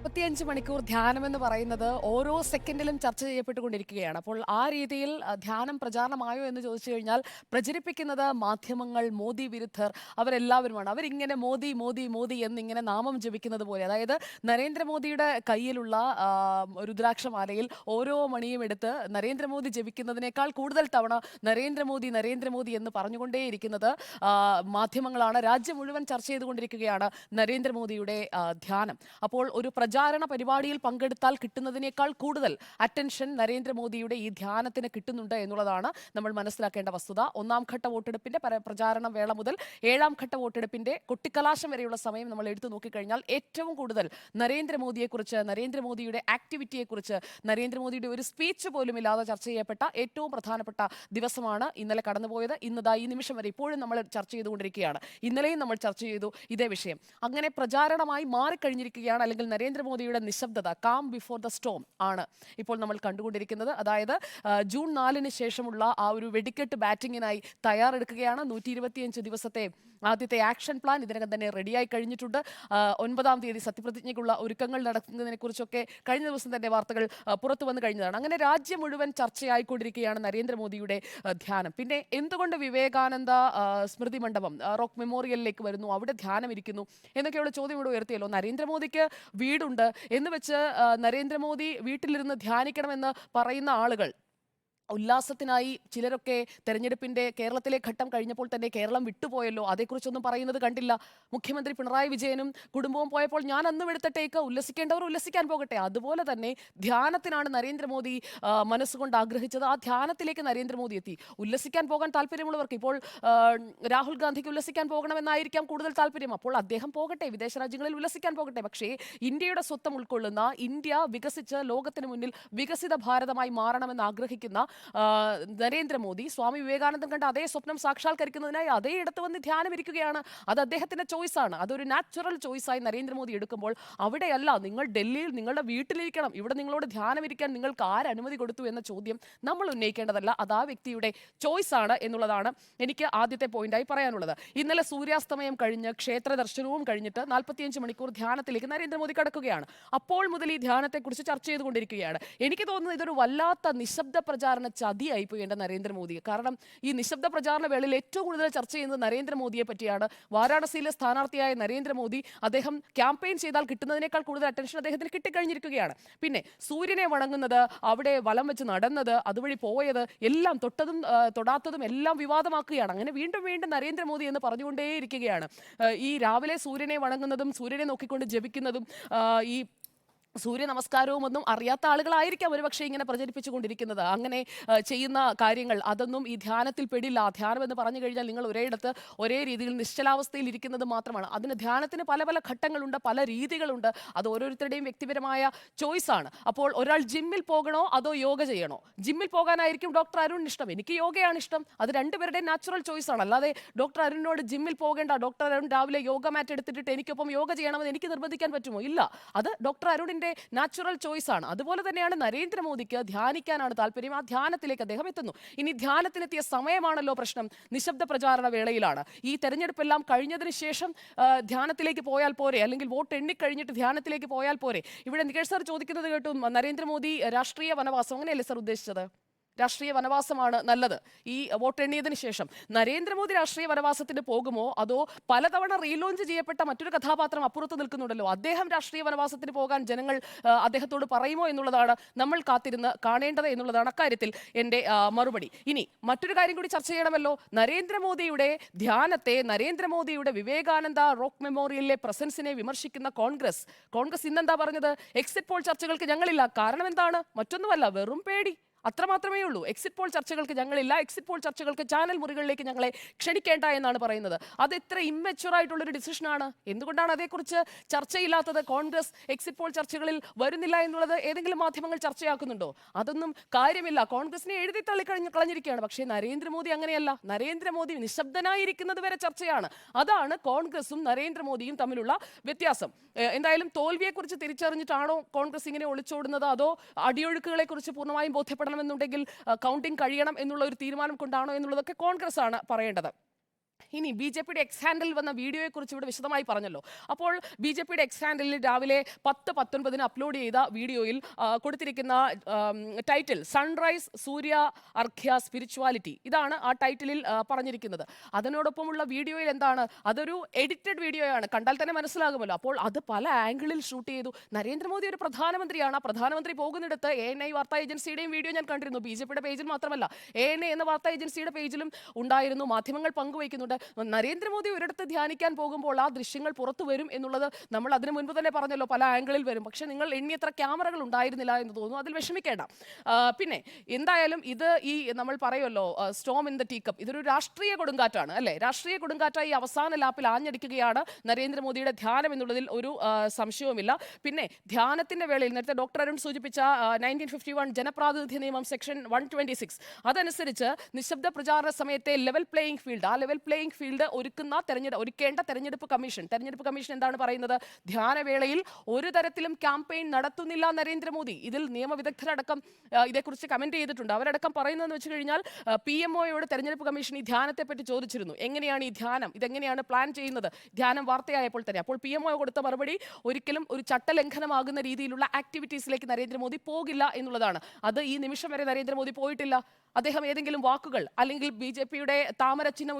മുപ്പത്തിയഞ്ച് മണിക്കൂർ ധ്യാനം എന്ന് പറയുന്നത് ഓരോ സെക്കൻഡിലും ചർച്ച ചെയ്യപ്പെട്ടുകൊണ്ടിരിക്കുകയാണ്. അപ്പോൾ ആ രീതിയിൽ ധ്യാനം പ്രചാരണമായോ എന്ന് ചോദിച്ചു കഴിഞ്ഞാൽ പ്രചരിപ്പിക്കുന്നത് മാധ്യമങ്ങൾ മോദി വിരുദ്ധർ അവരെല്ലാവരുമാണ്. അവരിങ്ങനെ മോദി മോദി മോദി എന്നിങ്ങനെ നാമം ജപിക്കുന്നത് പോലെ. അതായത് നരേന്ദ്രമോദിയുടെ കയ്യിലുള്ള രുദ്രാക്ഷമാലയിൽ ഓരോ മണിയും എടുത്ത് നരേന്ദ്രമോദി ജപിക്കുന്നതിനേക്കാൾ കൂടുതൽ തവണ നരേന്ദ്രമോദി നരേന്ദ്രമോദി എന്ന് പറഞ്ഞുകൊണ്ടേയിരിക്കുന്നത് മാധ്യമങ്ങളാണ്. രാജ്യം മുഴുവൻ ചർച്ച ചെയ്തുകൊണ്ടിരിക്കുകയാണ് നരേന്ദ്രമോദിയുടെ ധ്യാനം. അപ്പോൾ ഒരു പ്രചാരണ പരിപാടിയിൽ പങ്കെടുത്താൽ കിട്ടുന്നതിനേക്കാൾ കൂടുതൽ അറ്റൻഷൻ നരേന്ദ്രമോദിയുടെ ഈ ധ്യാനത്തിന് കിട്ടുന്നുണ്ട് എന്നുള്ളതാണ് നമ്മൾ മനസ്സിലാക്കേണ്ട വസ്തുത. ഒന്നാം ഘട്ട വോട്ടെടുപ്പിന്റെ പര- പ്രചാരണ വേള മുതൽ ഏഴാം ഘട്ട വോട്ടെടുപ്പിന്റെ കൊട്ടിക്കലാശം വരെയുള്ള സമയം നമ്മൾ എടുത്തു നോക്കിക്കഴിഞ്ഞാൽ ഏറ്റവും കൂടുതൽ നരേന്ദ്രമോദിയെക്കുറിച്ച് നരേന്ദ്രമോദിയുടെ ആക്ടിവിറ്റിയെക്കുറിച്ച് നരേന്ദ്രമോദിയുടെ ഒരു സ്പീച്ച് പോലും ഇല്ലാതെ ചർച്ച ചെയ്യപ്പെട്ട ഏറ്റവും പ്രധാനപ്പെട്ട ദിവസമാണ് ഇന്നലെ കടന്നുപോയത്. ഇന്നതാ ഈ നിമിഷം വരെ ഇപ്പോഴും നമ്മൾ ചർച്ച ചെയ്തുകൊണ്ടിരിക്കുകയാണ്. ഇന്നലെയും നമ്മൾ ചർച്ച ചെയ്തു ഇതേ വിഷയം. അങ്ങനെ പ്രചാരണമായി മാറിക്കഴിഞ്ഞിരിക്കുകയാണ് അല്ലെങ്കിൽ നരേന്ദ്രമോദിയുടെ നിശബ്ദത കാം ബിഫോർ ദ സ്റ്റോം ആണ് ഇപ്പോൾ നമ്മൾ കണ്ടുകൊണ്ടിരിക്കുന്നത്. അതായത് ജൂൺ നാലിന് ശേഷമുള്ള ആ ഒരു വെടിക്കെട്ട് ബാറ്റിങ്ങിനായി തയ്യാറെടുക്കുകയാണ് നൂറ്റി ദിവസത്തെ ആദ്യത്തെ ആക്ഷൻ പ്ലാൻ ഇതിനകം തന്നെ റെഡിയായി കഴിഞ്ഞിട്ടുണ്ട്. ഒൻപതാം തീയതി സത്യപ്രതിജ്ഞയ്ക്കുള്ള ഒരുക്കങ്ങൾ നടക്കുന്നതിനെ കുറിച്ചൊക്കെ കഴിഞ്ഞ ദിവസം തന്നെ വാർത്തകൾ പുറത്തു വന്നു കഴിഞ്ഞതാണ്. അങ്ങനെ രാജ്യം മുഴുവൻ ചർച്ചയായിക്കൊണ്ടിരിക്കുകയാണ് നരേന്ദ്രമോദിയുടെ ധ്യാനം. പിന്നെ എന്തുകൊണ്ട് വിവേകാനന്ദ സ്മൃതി മണ്ഡപം റോക്ക് മെമ്മോറിയലിലേക്ക് വരുന്നു? അവിടെ ധ്യാനം ഇരിക്കുന്നു എന്നൊക്കെയുള്ള ചോദ്യം ഇവിടെ ഉയർത്തിയല്ലോ. നരേന്ദ്രമോദിക്ക് വീടുണ്ട് എന്ന് വെച്ച് നരേന്ദ്രമോദി വീട്ടിലിരുന്ന് ധ്യാനിക്കണമെന്ന് പറയുന്ന ആളുകൾ ഉല്ലാസത്തിനായി ചിലരൊക്കെ തെരഞ്ഞെടുപ്പിന്റെ കേരളത്തിലെ ഘട്ടം കഴിഞ്ഞപ്പോൾ തന്നെ കേരളം വിട്ടുപോയല്ലോ. അതേക്കുറിച്ചൊന്നും പറയുന്നത് കണ്ടില്ല. മുഖ്യമന്ത്രി പിണറായി വിജയനും കുടുംബവും പോയപ്പോൾ ഞാൻ അന്നും എടുത്ത ടേക്ക് ഉല്ലസിക്കേണ്ടവർ ഉല്ലസിക്കാൻ പോകട്ടെ. അതുപോലെ തന്നെ ധ്യാനത്തിനാണ് നരേന്ദ്രമോദി മനസ്സുകൊണ്ട് ആഗ്രഹിച്ചത്. ആ ധ്യാനത്തിലേക്ക് നരേന്ദ്രമോദി എത്തി. ഉല്ലസിക്കാൻ പോകാൻ താല്പര്യമുള്ളവർക്ക് ഇപ്പോൾ രാഹുൽ ഗാന്ധിക്ക് ഉല്ലസിക്കാൻ പോകണമെന്നായിരിക്കാം കൂടുതൽ താല്പര്യം. അപ്പോൾ അദ്ദേഹം പോകട്ടെ. വിദേശ രാജ്യങ്ങളിൽ ഉല്ലസിക്കാൻ പോകട്ടെ. പക്ഷേ ഇന്ത്യയുടെ സ്വത്തം ഉൾക്കൊള്ളുന്ന ഇന്ത്യ വികസിച്ച് ലോകത്തിന് മുന്നിൽ വികസിത ഭാരതമായി മാറണമെന്ന് ആഗ്രഹിക്കുന്ന നരേന്ദ്രമോദി സ്വാമി വിവേകാനന്ദൻ കണ്ട അതേ സ്വപ്നം സാക്ഷാത്കരിക്കുന്നതിനായി അതേ ഇടത്ത് വന്ന് ധ്യാനം ഇരിക്കുകയാണ് അത് അദ്ദേഹത്തിന്റെ ചോയ്സാണ് അതൊരു നാച്ചുറൽ ചോയ്സായി നരേന്ദ്രമോദി എടുക്കുമ്പോൾ അവിടെയല്ല നിങ്ങൾ ഡൽഹിയിൽ നിങ്ങളുടെ വീട്ടിലിരിക്കണം. ഇവിടെ നിങ്ങളോട് ധ്യാനം ഇരിക്കാൻ നിങ്ങൾക്ക് ആര് അനുമതി കൊടുത്തു എന്ന ചോദ്യം നമ്മൾ ഉന്നയിക്കേണ്ടതല്ല. അത് ആ വ്യക്തിയുടെ ചോയ്സാണ് എന്നുള്ളതാണ് എനിക്ക് ആദ്യത്തെ പോയിന്റായി പറയാനുള്ളത്. ഇന്നലെ സൂര്യാസ്തമയം കഴിഞ്ഞ് ക്ഷേത്ര ദർശനവും കഴിഞ്ഞിട്ട് നാൽപ്പത്തിയഞ്ച് മണിക്കൂർ ധ്യാനത്തിലേക്ക് നരേന്ദ്രമോദി കടക്കുകയാണ്. അപ്പോൾ മുതൽ ഈ ധ്യാനത്തെക്കുറിച്ച് ചർച്ച ചെയ്തുകൊണ്ടിരിക്കുകയാണ്. എനിക്ക് തോന്നുന്നത് ഇതൊരു വല്ലാത്ത നിശബ്ദ പ്രചാരണ ചതിയായി പോയി എന്റെ നരേന്ദ്രമോദി കാരണം ഈ നിശബ്ദ പ്രചാരണ വേളയിൽ ഏറ്റവും കൂടുതൽ ചർച്ച ചെയ്യുന്നത് നരേന്ദ്രമോദിയെ പറ്റിയാണ്. വാരാണസിയിലെ സ്ഥാനാർത്ഥിയായ നരേന്ദ്രമോദി അദ്ദേഹം ക്യാമ്പയിൻ ചെയ്താൽ കിട്ടുന്നതിനേക്കാൾ കൂടുതൽ അറ്റൻഷൻ അദ്ദേഹത്തിന് കിട്ടിക്കഴിഞ്ഞിരിക്കുകയാണ്. പിന്നെ സൂര്യനെ വണങ്ങുന്നത് അവിടെ വലം വെച്ച് നടന്നത് അതുവഴി പോയത് എല്ലാം തൊട്ടതും തൊടാത്തതും എല്ലാം വിവാദമാക്കുകയാണ്. അങ്ങനെ വീണ്ടും വീണ്ടും നരേന്ദ്രമോദി എന്ന് പറഞ്ഞുകൊണ്ടേയിരിക്കുകയാണ്. ഈ രാവിലെ സൂര്യനെ വണങ്ങുന്നതും സൂര്യനെ നോക്കിക്കൊണ്ട് ജപിക്കുന്നതും ഈ സൂര്യ നമസ്കാരവും ഒന്നും അറിയാത്ത ആളുകളായിരിക്കാം ഒരുപക്ഷെ ഇങ്ങനെ പ്രചരിപ്പിച്ചുകൊണ്ടിരിക്കുന്നത്. അങ്ങനെ ചെയ്യുന്ന കാര്യങ്ങൾ അതൊന്നും ഈ ധ്യാനത്തിൽ പെടില്ല. ധ്യാനം എന്ന് പറഞ്ഞു കഴിഞ്ഞാൽ നിങ്ങൾ ഒരേയിടത്ത് ഒരേ രീതിയിൽ നിശ്ചലാവസ്ഥയിൽ ഇരിക്കുന്നത് മാത്രമാണ്. അതിന് ധ്യാനത്തിന് പല പല ഘട്ടങ്ങളുണ്ട് പല രീതികളുണ്ട്. അത് ഓരോരുത്തരുടെയും വ്യക്തിപരമായ ചോയ്സ് ആണ്. അപ്പോൾ ഒരാൾ ജിമ്മിൽ പോകണോ അതോ യോഗ ചെയ്യണോ? ജിമ്മിൽ പോകാനായിരിക്കും ഡോക്ടർ അരുൺ ഇഷ്ടം. എനിക്ക് യോഗയാണ് ഇഷ്ടം. അത് രണ്ടുപേരുടെയും നാച്ചുറൽ ചോയ്സ് ആണ്. അല്ലാതെ ഡോക്ടർ അരുണിനോട് ജിമ്മിൽ പോകേണ്ട ഡോക്ടർ അരുൺ രാവിലെ യോഗ മാറ്റ് എടുത്തിട്ട് എനിക്കൊപ്പം യോഗ ചെയ്യണമെന്ന് എനിക്ക് നിർബന്ധിക്കാൻ പറ്റുമോ? ഇല്ല. അത് ഡോക്ടർ അരുണിന്റെ നാച്ചുറൽ ചോയ്സ് ആണ്. അതുപോലെ തന്നെയാണ് നരേന്ദ്രമോദിക്ക് ധ്യാനിക്കാനാണ് താല്പര്യം. ആ ധ്യാനത്തിലേക്ക് അദ്ദേഹം എത്തുന്നു. ഇനി ധ്യാനത്തിനെത്തിയ സമയമാണല്ലോ പ്രശ്നം. നിശബ്ദ പ്രചാരണ വേളയിലാണ്. ഈ തെരഞ്ഞെടുപ്പെല്ലാം കഴിഞ്ഞതിന് ശേഷം ധ്യാനത്തിലേക്ക് പോയാൽ പോരെ? അല്ലെങ്കിൽ വോട്ട് എണ്ണിക്കഴിഞ്ഞിട്ട് ധ്യാനത്തിലേക്ക് പോയാൽ പോരെ? ഇവിടെ നികേഷ് സാർ ചോദിക്കുന്നത് കേട്ടു നരേന്ദ്രമോദി രാഷ്ട്രീയ വനവാസം. അങ്ങനെയല്ലേ സാർ ഉദ്ദേശിച്ചത്? രാഷ്ട്രീയ വനവാസമാണ് നല്ലത്. ഈ വോട്ട് എണ്ണിയതിനു ശേഷം നരേന്ദ്രമോദി രാഷ്ട്രീയ വനവാസത്തിന് പോകുമോ? അതോ പലതവണ റീലോഞ്ച് ചെയ്യപ്പെട്ട മറ്റൊരു കഥാപാത്രം അപ്പുറത്ത് നിൽക്കുന്നുണ്ടല്ലോ? അദ്ദേഹം രാഷ്ട്രീയ വനവാസത്തിന് പോകാൻ ജനങ്ങൾ അദ്ദേഹത്തോട് പറയുമോ എന്നുള്ളതാണ് നമ്മൾ കാത്തിരുന്ന് കാണേണ്ടത് എന്നുള്ളതാണ് അക്കാര്യത്തിൽ എന്റെ മറുപടി. ഇനി മറ്റൊരു കാര്യം കൂടി ചർച്ച ചെയ്യണമല്ലോ. നരേന്ദ്രമോദിയുടെ ധ്യാനത്തെ നരേന്ദ്രമോദിയുടെ വിവേകാനന്ദ റോക്ക് മെമ്മോറിയലിലെ പ്രസൻസിനെ വിമർശിക്കുന്ന കോൺഗ്രസ്. കോൺഗ്രസ് ഇന്നെന്താ പറഞ്ഞത്? എക്സിറ്റ് പോൾ ചർച്ചകൾക്ക് ഞങ്ങളില്ല. കാരണം എന്താണ്? മറ്റൊന്നുമല്ല. വെറും പേടി. അത്രമാത്രമേ ഉള്ളൂ. എക്സിറ്റ് പോൾ ചർച്ചകൾക്ക് ഞങ്ങളില്ല. എക്സിറ്റ് പോൾ ചർച്ചകൾക്ക് ചാനൽ മുറികളിലേക്ക് ഞങ്ങളെ ക്ഷണിക്കേണ്ട എന്നാണ് പറയുന്നത്. അത് എത്ര ഇമ്മച്ചുവർ ആയിട്ടുള്ളൊരു ഡിസിഷനാണ് എന്തുകൊണ്ടാണ് അതേക്കുറിച്ച് ചർച്ചയില്ലാത്തത്? കോൺഗ്രസ് എക്സിറ്റ് പോൾ ചർച്ചകളിൽ വരുന്നില്ല എന്നുള്ളത് ഏതെങ്കിലും മാധ്യമങ്ങൾ ചർച്ചയാക്കുന്നുണ്ടോ? അതൊന്നും കാര്യമില്ല. കോൺഗ്രസിനെ എഴുതി തള്ളിക്കഴിഞ്ഞ് കളഞ്ഞിരിക്കുകയാണ്. പക്ഷേ നരേന്ദ്രമോദി അങ്ങനെയല്ല. നരേന്ദ്രമോദി നിശബ്ദനായിരിക്കുന്നത് വരെ ചർച്ചയാണ്. അതാണ് കോൺഗ്രസും നരേന്ദ്രമോദിയും തമ്മിലുള്ള വ്യത്യാസം. എന്തായാലും തോൽവിയെക്കുറിച്ച് തിരിച്ചറിഞ്ഞിട്ടാണോ കോൺഗ്രസ് ഇങ്ങനെ ഒളിച്ചോടുന്നത്? അതോ അടിയൊഴുക്കുകളെക്കുറിച്ച് കുറിച്ച് പൂർണമായും ബോധ്യപ്പെടണമെന്നുണ്ടെങ്കിൽ കൗണ്ടിംഗ് കഴിയണം എന്നുള്ള ഒരു തീരുമാനം കൊണ്ടാണോ എന്നുള്ളതൊക്കെ കോൺഗ്രസ് ആണ് പറയേണ്ടത്. ഇനി ബി ജെ പിയുടെ എക്സ് ഹാൻഡിൽ വന്ന വീഡിയോയെക്കുറിച്ച് ഇവിടെ വിശദമായി പറഞ്ഞല്ലോ. അപ്പോൾ ബി ജെ പിയുടെ എക്സ് ഹാൻഡിലിൽ രാവിലെ പത്ത് പത്തൊൻപതിന് അപ്ലോഡ് ചെയ്ത വീഡിയോയിൽ കൊടുത്തിരിക്കുന്ന title sunrise Surya Arghya spirituality ഇതാണ് ആ ടൈറ്റിലിൽ പറഞ്ഞിരിക്കുന്നത്. അതിനോടൊപ്പമുള്ള വീഡിയോയിൽ എന്താണ്? അതൊരു എഡിറ്റഡ് വീഡിയോയാണ്. കണ്ടാൽ തന്നെ മനസ്സിലാകുമല്ലോ. അപ്പോൾ അത് പല ആംഗിളിൽ ഷൂട്ട് ചെയ്തു. നരേന്ദ്രമോദി ഒരു പ്രധാനമന്ത്രിയാണ്. ആ പ്രധാനമന്ത്രി പോകുന്നിടത്ത് എ എൻ ഐ വാർത്താ ഏജൻസിയുടെയും വീഡിയോ ഞാൻ കണ്ടിരുന്നു. ബി ജെ പിയുടെ പേജിൽ മാത്രമല്ല എ എൻ ഐ എന്ന വാർത്താ ഏജൻസിയുടെ പേജിലും ഉണ്ടായിരുന്നു. മാധ്യമങ്ങൾ പങ്കുവയ്ക്കുന്നുണ്ട്. നരേന്ദ്രമോദി ഒരിടത്ത് ധ്യാനിക്കാൻ പോകുമ്പോൾ ആ ദൃശ്യങ്ങൾ പുറത്തു വരും എന്നുള്ളത് നമ്മൾ അതിനു മുൻപ് തന്നെ പറഞ്ഞല്ലോ പല ആംഗിളിൽ വരും. പക്ഷെ നിങ്ങൾ എണ്ണിയത്ര ക്യാമറകൾ ഉണ്ടായിരുന്നില്ല എന്ന് തോന്നുന്നു. അതിൽ വിഷമിക്കേണ്ട. പിന്നെ എന്തായാലും ഇത് ഈ നമ്മൾ പറയുമല്ലോ സ്റ്റോം ഇൻ ദ ടീക്കപ്പ് ഇതൊരു രാഷ്ട്രീയ കൊടുങ്കാറ്റാണ് അല്ലേ? രാഷ്ട്രീയ കൊടുങ്കാറ്റായി അവസാന ലാപ്പിൽ ആഞ്ഞടിക്കുകയാണ് നരേന്ദ്രമോദിയുടെ ധ്യാനം എന്നുള്ളതിൽ ഒരു സംശയവുമില്ല. പിന്നെ ധ്യാനത്തിന്റെ വേളയിൽ നേരത്തെ ഡോക്ടർ അരുൺ സൂചിപ്പിച്ച നയന്റീൻ ഫിഫ്റ്റി വൺ ജനപ്രാതിനിധ്യ നിയമം സെക്ഷൻ വൺ ട്വന്റി സിക്സ് അതനുസരിച്ച് നിശബ്ദ പ്രചാരണ സമയത്തെ ലെവൽ പ്ലേയിങ് ഫീൽഡ് ആ ലെവൽ പ്ലേയിങ് ഫീൽഡ് ഒരുക്കുന്ന തെരഞ്ഞെടുപ്പ് ഒരുക്കേണ്ട തെരഞ്ഞെടുപ്പ് കമ്മീഷൻ. തെരഞ്ഞെടുപ്പ് കമ്മീഷൻ എന്താണ് പറയുന്നത്? ധ്യാനവേളയിൽ ഒരു തരത്തിലും ക്യാമ്പയിൻ നടത്തുന്നില്ല നരേന്ദ്രമോദി. ഇതിൽ നിയമവിദഗ്ധരടക്കം ഇതേക്കുറിച്ച് കമന്റ് ചെയ്തിട്ടുണ്ട്. അവരടക്കം പറയുന്നതെന്ന് വെച്ച് കഴിഞ്ഞാൽ പി എം ഒയോട് തെരഞ്ഞെടുപ്പ് കമ്മീഷൻ ഈ ധ്യാനത്തെ പറ്റി ചോദിച്ചിരുന്നു. എങ്ങനെയാണ് ഈ ധ്യാനം? ഇതെങ്ങനെയാണ് പ്ലാൻ ചെയ്യുന്നത്? ധ്യാനം വാർത്തയായപ്പോൾ തന്നെ. അപ്പോൾ പി എം ഒ കൊടുത്ത മറുപടി ഒരിക്കലും ഒരു ചട്ടലംഘനമാകുന്ന രീതിയിലുള്ള ആക്ടിവിറ്റീസിലേക്ക് നരേന്ദ്രമോദി പോകില്ല എന്നുള്ളതാണ്. അത് ഈ നിമിഷം വരെ നരേന്ദ്രമോദി പോയിട്ടില്ല. അദ്ദേഹം ഏതെങ്കിലും വാക്കുകൾ അല്ലെങ്കിൽ ബി ജെ പിയുടെ താമര ചിഹ്നം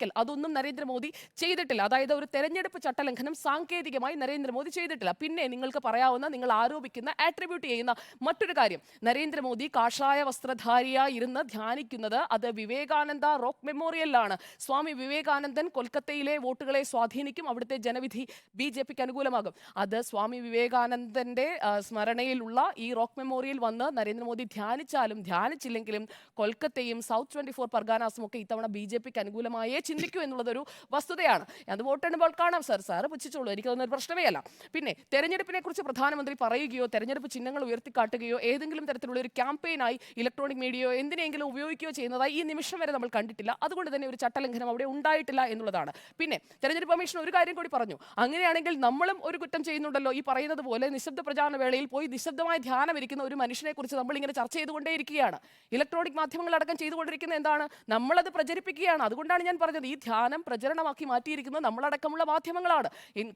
ഉയർത്തിക്കാണിക്കൽ അതൊന്നും നരേന്ദ്രമോദി ചെയ്തിട്ടില്ല. അതായത് ഒരു തെരഞ്ഞെടുപ്പ് ചട്ടലംഘനം സാങ്കേതികമായി നരേന്ദ്രമോദി ചെയ്തിട്ടില്ല. പിന്നെ നിങ്ങൾക്ക് പറയാവുന്ന നിങ്ങൾ ആരോപിക്കുന്ന ആട്രിബ്യൂട്ട് ചെയ്യുന്ന മറ്റൊരു കാര്യം. നരേന്ദ്രമോദി കാഷായ വസ്ത്രധാരിയായി ഇരുന്ന് ധ്യാനിക്കുന്നത് അത് വിവേകാനന്ദ റോക്ക് മെമ്മോറിയലിലാണ് സ്വാമി വിവേകാനന്ദൻ കൊൽക്കത്തയിലെ വോട്ടുകളെ സ്വാധീനിക്കും. അവിടുത്തെ ജനവിധി ബി ജെ പിക്ക് അനുകൂലമാകും. അത് സ്വാമി വിവേകാനന്ദന്റെ സ്മരണയിലുള്ള ഈ റോക്ക് മെമ്മോറിയൽ വന്ന് നരേന്ദ്രമോദി ധ്യാനിച്ചാലും ധ്യാനിച്ചില്ലെങ്കിലും കൊൽക്കത്തയും സൗത്ത് ട്വന്റി ഫോർ പർഗാനാസും ഒക്കെ ഇത്തവണ ബി ജെ പിക്ക് അനുകൂലമായേ ചിന്തിക്കൂ എന്നുള്ളതൊരു വസ്തുതയാണ്. അത് വോട്ടെണ്ണുമ്പോൾ കാണാം. സാർ സാറ് പുച്ഛിച്ചോളൂ. എനിക്കതൊന്നും പ്രശ്നമേ അല്ല പിന്നെ തെരഞ്ഞെടുപ്പിനെ കുറിച്ച് പ്രധാനമന്ത്രി പറയുകയോ തെരഞ്ഞെടുപ്പ് ചിഹ്നങ്ങൾ ഉയർത്തിക്കാട്ടുകയോ ഏതെങ്കിലും തരത്തിലുള്ള ഒരു ക്യാമ്പയിനായി ഇലക്ട്രോണിക് മീഡിയയോ എന്തിനെങ്കിലും ഉപയോഗിക്കുകയോ ചെയ്യുന്നതായി ഈ നിമിഷം വരെ നമ്മൾ കണ്ടിട്ടില്ല. അതുകൊണ്ട് തന്നെ ഒരു ചട്ടലംഘനം അവിടെ ഉണ്ടായിട്ടില്ല എന്നുള്ളതാണ്. പിന്നെ തെരഞ്ഞെടുപ്പ് കമ്മീഷൻ ഒരു കാര്യം കൂടി പറഞ്ഞു. അങ്ങനെയാണെങ്കിൽ നമ്മളും ഒരു കുറ്റം ചെയ്യുന്നുണ്ടല്ലോ ഈ പറയുന്നത് പോലെ നിശബ്ദ പ്രചാരണ വേളയിൽ പോയി നിശബ്ദമായ ധ്യാനം ഇരിക്കുന്ന ഒരു മനുഷ്യനെ കുറിച്ച് നമ്മൾ ഇങ്ങനെ ചർച്ച ചെയ്തുകൊണ്ടേയിരിക്കുകയാണ്. ഇലക്ട്രോണിക് മാധ്യമങ്ങളടക്കം ചെയ്തുകൊണ്ടിരിക്കുന്ന എന്താണ്? നമ്മളത് പ്രചരിപ്പിക്കുകയാണ്. അതുകൊണ്ടാണ് ഞാൻ പറഞ്ഞത് ഈ ധ്യാനം പ്രചരണമാക്കി മാറ്റിയിരിക്കുന്നത് നമ്മളടക്കമുള്ള മാധ്യമങ്ങളാണ്.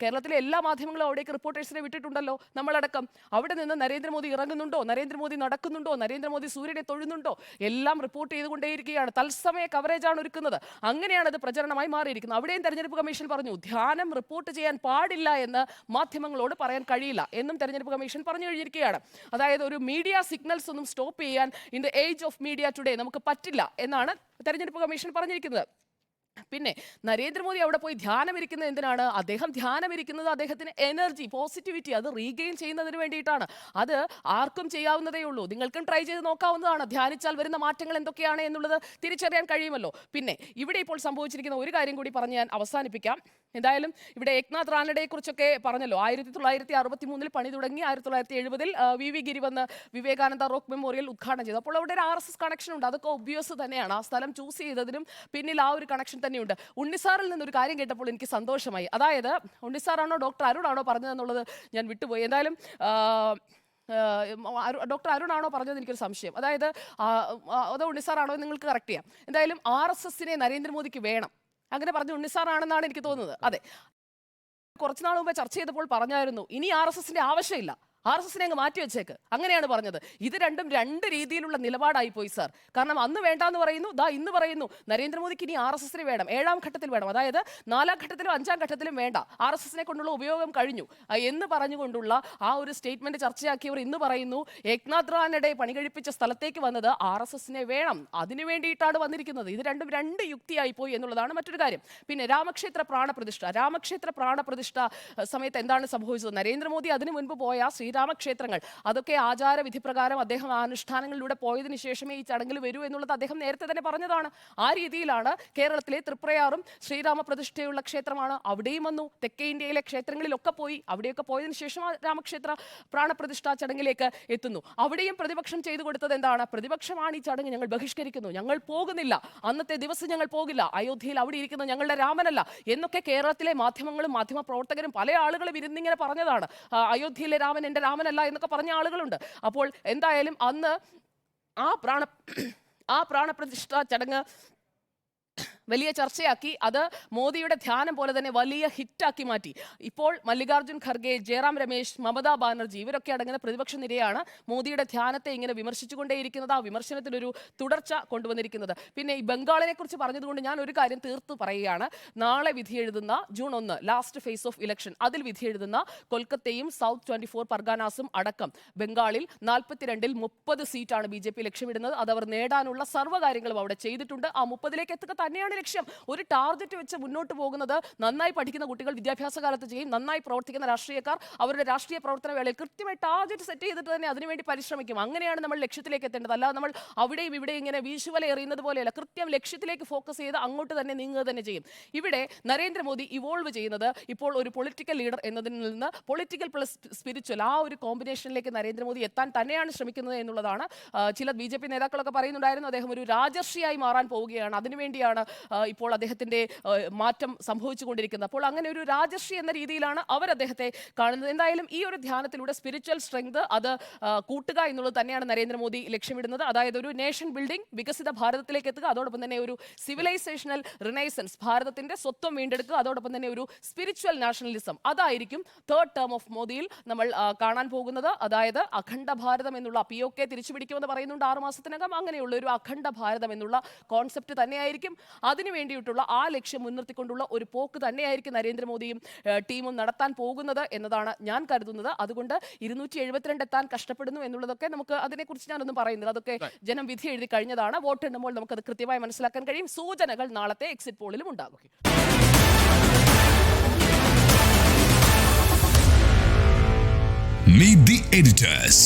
കേരളത്തിലെ എല്ലാ മാധ്യമങ്ങളും അവിടേക്ക് റിപ്പോർട്ടേഴ്സിനെ വിട്ടിട്ടുണ്ടല്ലോ നമ്മളടക്കം. അവിടെ നിന്ന് നരേന്ദ്രമോദി ഇറങ്ങുന്നുണ്ടോ? നരേന്ദ്രമോദി നടക്കുന്നുണ്ടോ? നരേന്ദ്രമോദി സൂര്യനെ തൊഴുന്നുണ്ടോ? എല്ലാം റിപ്പോർട്ട് ചെയ്തുകൊണ്ടേയിരിക്കുകയാണ്. തത്സമയ കവറേജാണ് ഒരുക്കുന്നത്. അങ്ങനെയാണ് അത് പ്രചരണമായി മാറിയിരിക്കുന്നത്. അവിടെയും തെരഞ്ഞെടുപ്പ് കമ്മീഷൻ പറഞ്ഞു ധ്യാനം റിപ്പോർട്ട് ചെയ്യാൻ പാടില്ല എന്ന് മാധ്യമങ്ങളോട് പറയാൻ കഴിയില്ല എന്നും തെരഞ്ഞെടുപ്പ് കമ്മീഷൻ പറഞ്ഞു കഴിഞ്ഞിരിക്കുകയാണ്. അതായത് ഒരു മീഡിയ സിഗ്നൽസ് ഒന്നും സ്റ്റോപ്പ് ചെയ്യാൻ in the age of media today നമുക്ക് പറ്റില്ല എന്നാണ് തെരഞ്ഞെടുപ്പ് കമ്മീഷൻ പറഞ്ഞിരിക്കുന്നത്. പിന്നെ നരേന്ദ്രമോദി അവിടെ പോയി ധ്യാനമിരിക്കുന്നത് എന്തിനാണ്? അദ്ദേഹം ധ്യാനമിരിക്കുന്നത് അദ്ദേഹത്തിന് എനർജി പോസിറ്റിവിറ്റി അത് റീഗെയിൻ ചെയ്യുന്നതിന് വേണ്ടിയിട്ടാണ്. അത് ആർക്കും ചെയ്യാവുന്നതേ ഉള്ളൂ. നിങ്ങൾക്കും ട്രൈ ചെയ്ത് നോക്കാവുന്നതാണ്. ധ്യാനിച്ചാൽ വരുന്ന മാറ്റങ്ങൾ എന്തൊക്കെയാണ് എന്നുള്ളത് തിരിച്ചറിയാൻ കഴിയുമല്ലോ. പിന്നെ ഇവിടെ ഇപ്പോൾ സംഭവിച്ചിരിക്കുന്ന ഒരു കാര്യം കൂടി പറഞ്ഞ് ഞാൻ അവസാനിപ്പിക്കാം. എന്തായാലും ഇവിടെ ഏക്നാഥ് റാനഡയെ കുറിച്ചൊക്കെ പറഞ്ഞല്ലോ. ആയിരത്തി തൊള്ളായിരത്തി അറുപത്തി മൂന്നിൽ പണി തുടങ്ങി. ആയിരത്തി തൊള്ളായിരത്തി എഴുപതിൽ വി വി ഗിരി വന്ന് വിവേകാനന്ദ റോക്ക് മെമ്മോറിയൽ ഉദ്ഘാടനം ചെയ്തു. അപ്പോൾ അവിടെ ഒരു ആർ എസ് എസ് കണക്ഷൻ ഉണ്ട്. അതൊക്കെ ഒബ്വിയസ് തന്നെയാണ്. ആ സ്ഥലം ചൂസ് ചെയ്തതിനും പിന്നിൽ ആ ഒരു കണക്ഷൻ തന്നെയുണ്ട്. ഉണ്ണിസാറിൽ ഒരു കാര്യം കേട്ടപ്പോൾ എനിക്ക് സന്തോഷമായി. അതായത് ഉണ്ണിസാറാണോ ഡോക്ടർ അരുണാണോ പറഞ്ഞതെന്നുള്ളത് ഞാൻ വിട്ടുപോയി. എന്തായാലും ഡോക്ടർ അരുണാണോ പറഞ്ഞത് എനിക്കൊരു സംശയം. അതായത് അതോ ഉണ്ണിസാറാണോ നിങ്ങൾക്ക് കറക്റ്റ് ചെയ്യാം. എന്തായാലും ആർ എസ് എസിനെ നരേന്ദ്രമോദിക്ക് വേണം. അങ്ങനെ പറഞ്ഞ ഉണ്ണിസാറാണെന്നാണ് എനിക്ക് തോന്നുന്നത്. അതെ. കുറച്ചുനാൾ മുമ്പ് ചർച്ച ചെയ്തപ്പോൾ പറഞ്ഞായിരുന്നു ഇനി ആർ എസ് എസിന്റെ ആവശ്യമില്ല. ആർ എസ് എസിനെ അങ്ങ് മാറ്റി വെച്ചേക്ക്. അങ്ങനെയാണ് പറഞ്ഞത്. ഇത് രണ്ടും രണ്ട് രീതിയിലുള്ള നിലപാടായി പോയി സാർ. കാരണം അന്ന് വേണ്ടാന്ന് പറയുന്നു ദാ ഇന്ന് പറയുന്നു നരേന്ദ്രമോദിക്ക് ഇനി ആർ എസ് എസിന് വേണം ഏഴാം ഘട്ടത്തിൽ വേണം. അതായത് നാലാം ഘട്ടത്തിലും അഞ്ചാം ഘട്ടത്തിലും വേണ്ട. ആർ എസ് എസിനെ കൊണ്ടുള്ള ഉപയോഗം കഴിഞ്ഞു. എന്ന് പറഞ്ഞുകൊണ്ടുള്ള ആ ഒരു സ്റ്റേറ്റ്മെന്റ് ചർച്ചയാക്കിയവർ ഇന്ന് പറയുന്നു ഏക്നാഥ് റാനഡെ പണി കഴിപ്പിച്ച സ്ഥലത്തേക്ക് വന്നത് ആർ എസ് എസിനെ വേണം. അതിനു വേണ്ടിയിട്ടാണ് വന്നിരിക്കുന്നത്. ഇത് രണ്ടും രണ്ട് യുക്തിയായി പോയി എന്നുള്ളതാണ് മറ്റൊരു കാര്യം. പിന്നെ രാമക്ഷേത്ര പ്രാണപ്രതിഷ്ഠ. രാമക്ഷേത്ര പ്രാണപ്രതിഷ്ഠ സമയത്ത് എന്താണ് സംഭവിച്ചത്? നരേന്ദ്രമോദി അതിനു മുൻപ് പോയ ശ്രീരാമക്ഷേത്രങ്ങൾ. അതൊക്കെ ആചാരവിധി പ്രകാരം അദ്ദേഹം അനുഷ്ഠാനങ്ങളിലൂടെ പോയതിനു ശേഷമേ ഈ ചടങ്ങിൽ വരൂ എന്നുള്ളത് അദ്ദേഹം നേരത്തെ തന്നെ പറഞ്ഞതാണ്. ആ രീതിയിലാണ് കേരളത്തിലെ തൃപ്രയാറും ശ്രീരാമ പ്രതിഷ്ഠയുള്ള ക്ഷേത്രമാണ് അവിടെയും വന്നു. തെക്കേ ഇന്ത്യയിലെ ക്ഷേത്രങ്ങളിലൊക്കെ പോയി. അവിടെയൊക്കെ പോയതിനു ശേഷം രാമക്ഷേത്ര പ്രാണപ്രതിഷ്ഠാ ചടങ്ങിലേക്ക് എത്തുന്നു. അവിടെയും പ്രതിപക്ഷം ചെയ്തു കൊടുത്തത് എന്താണ്? പ്രതിപക്ഷമാണ് ഈ ചടങ്ങ് ഞങ്ങൾ ബഹിഷ്കരിക്കുന്നു. ഞങ്ങൾ പോകുന്നില്ല. അന്നത്തെ ദിവസം ഞങ്ങൾ പോകില്ല. അയോധ്യയിൽ അവിടെ ഇരിക്കുന്ന ഞങ്ങളുടെ രാമനല്ല എന്നൊക്കെ കേരളത്തിലെ മാധ്യമങ്ങളും മാധ്യമ പ്രവർത്തകരും പല ആളുകളും ഇരുന്നിങ്ങനെ പറഞ്ഞതാണ്. അയോധ്യയിലെ രാമൻ എന്റെ രാമനല്ല എന്നൊക്കെ പറഞ്ഞ ആളുകളുണ്ട്. അപ്പോൾ എന്തായാലും അന്ന് ആ പ്രാണ ആ പ്രാണപ്രതിഷ്ഠാ ചടങ്ങ് വലിയ ചർച്ചയാക്കി. അത് മോദിയുടെ ധ്യാനം പോലെ തന്നെ വലിയ ഹിറ്റാക്കി മാറ്റി. ഇപ്പോൾ മല്ലികാർജുൻ ഖർഗെ ജയറാം രമേശ് മമതാ ബാനർജി ഇവരൊക്കെ അടങ്ങുന്ന പ്രതിപക്ഷ നിരയാണ് മോദിയുടെ ധ്യാനത്തെ ഇങ്ങനെ വിമർശിച്ചുകൊണ്ടേയിരിക്കുന്നത് ആ വിമർശനത്തിലൊരു തുടർച്ച കൊണ്ടുവന്നിരിക്കുന്നത്. പിന്നെ ഈ ബംഗാളിനെ കുറിച്ച് പറഞ്ഞതുകൊണ്ട് ഞാൻ ഒരു കാര്യം തീർത്ത് പറയുകയാണ്. നാളെ വിധി എഴുതുന്ന ജൂൺ ഒന്ന് ലാസ്റ്റ് ഫേസ് ഓഫ് ഇലക്ഷൻ അതിൽ വിധി എഴുതുന്ന കൊൽക്കത്തയും സൗത്ത് ട്വന്റി ഫോർ പർഗാനാസും അടക്കം. ബംഗാളിൽ നാൽപ്പത്തിരണ്ടിൽ മുപ്പത് സീറ്റാണ് ബി ജെ പി ലക്ഷ്യമിടുന്നത്. അത് അവർ നേടാനുള്ള സർവകാര്യങ്ങളും അവിടെ ചെയ്തിട്ടുണ്ട്. ആ മുപ്പതിലേക്ക് എത്തുക തന്നെയാണ് ലക്ഷ്യം. ഒരു ടാർഗറ്റ് വെച്ച് മുന്നോട്ട് പോകുന്നത് നന്നായി പഠിക്കുന്ന കുട്ടികൾ വിദ്യാഭ്യാസ കാലത്ത് ചെയ്യും. നന്നായി പ്രവർത്തിക്കുന്ന രാഷ്ട്രീയക്കാർ അവരുടെ രാഷ്ട്രീയ പ്രവർത്തന വേളയിൽ കൃത്യമായി ടാർഗറ്റ് സെറ്റ് ചെയ്തിട്ട് തന്നെ അതിനുവേണ്ടി പരിശ്രമിക്കും. അങ്ങനെയാണ് നമ്മൾ ലക്ഷ്യത്തിലേക്ക് എത്തേണ്ടത്. അല്ലാതെ നമ്മൾ അവിടെയും ഇവിടെയും ഇങ്ങനെ വീശുവല എറിയുന്നത് പോലെയല്ല. കൃത്യം ലക്ഷ്യത്തിലേക്ക് ഫോക്കസ് ചെയ്ത് അങ്ങോട്ട് തന്നെ നീങ്ങുക തന്നെ ചെയ്യും. ഇവിടെ നരേന്ദ്രമോദി ഇവോൾവ് ചെയ്യുന്നത് ഇപ്പോൾ ഒരു പൊളിറ്റിക്കൽ ലീഡർ എന്നതിൽ നിന്ന് പൊളിറ്റിക്കൽ പ്ലസ് സ്പിരിച്വൽ ആ ഒരു കോമ്പിനേഷനിലേക്ക് നരേന്ദ്രമോദി എത്താൻ തന്നെയാണ് ശ്രമിക്കുന്നത് എന്നുള്ളതാണ്. ചില ബി ജെ പി നേതാക്കളൊക്കെ പറയുന്നുണ്ടായിരുന്നു അദ്ദേഹം ഒരു രാജർഷിയായി മാറാൻ പോവുകയാണ്. അതിനുവേണ്ടിയാണ് ഇപ്പോൾ അദ്ദേഹത്തിന്റെ മാറ്റം സംഭവിച്ചുകൊണ്ടിരിക്കുന്നത്. അപ്പോൾ അങ്ങനെ ഒരു രാജശ്രീ എന്ന രീതിയിലാണ് അവർ അദ്ദേഹത്തെ കാണുന്നത്. എന്തായാലും ഈ ഒരു ധ്യാനത്തിലൂടെ സ്പിരിച്വൽ സ്ട്രെങ്ത് അത് കൂട്ടുക എന്നുള്ളത് തന്നെയാണ് നരേന്ദ്രമോദി ലക്ഷ്യമിടുന്നത്. അതായത് ഒരു നേഷൻ ബിൽഡിംഗ് വികസിത ഭാരതത്തിലേക്ക് എത്തുക അതോടൊപ്പം തന്നെ ഒരു സിവിലൈസേഷണൽ റിനൈസൻസ് ഭാരതത്തിന്റെ സ്വത്വം വീണ്ടെടുക്കുക അതോടൊപ്പം തന്നെ ഒരു സ്പിരിച്വൽ നാഷണലിസം അതായിരിക്കും തേർഡ് ടേം ഓഫ് മോദിയിൽ നമ്മൾ കാണാൻ പോകുന്നത്. അതായത് അഖണ്ഡ ഭാരതം എന്നുള്ള പി ഒ കെ തിരിച്ചുപിടിക്കുമെന്ന് പറയുന്നുണ്ട് ആറ് മാസത്തിനകം. അങ്ങനെയുള്ള ഒരു അഖണ്ഡ ഭാരതം എന്നുള്ള കോൺസെപ്റ്റ് തന്നെയായിരിക്കും. അതിനു വേണ്ടിയിട്ടുള്ള ആ ലക്ഷ്യം മുൻനിർത്തിക്കൊണ്ടുള്ള ഒരു പോക്ക് തന്നെയായിരിക്കും നരേന്ദ്രമോദിയും ടീമും നടത്താൻ പോകുന്നത് എന്നതാണ് ഞാൻ കരുതുന്നത്. അതുകൊണ്ട് ഇരുന്നൂറ്റി എഴുപത്തിരണ്ട് എത്താൻ കഷ്ടപ്പെടുന്നു എന്നുള്ളതൊക്കെ നമുക്ക് അതിനെക്കുറിച്ച് ഞാനൊന്നും പറയുന്നില്ല. അതൊക്കെ ജനം വിധി എഴുതി കഴിഞ്ഞതാണ്. വോട്ടെണ്ണുമ്പോൾ നമുക്കത് കൃത്യമായി മനസ്സിലാക്കാൻ കഴിയും. സൂചനകൾ നാളത്തെ എക്സിറ്റ് പോളിലും ഉണ്ടാകും. Meet the editors.